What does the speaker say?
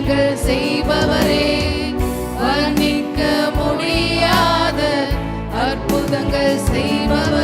அதிசயங்கள் செய்பவரே வர்ணிக்க முடியாத அற்புதங்கள் செய்பவர்.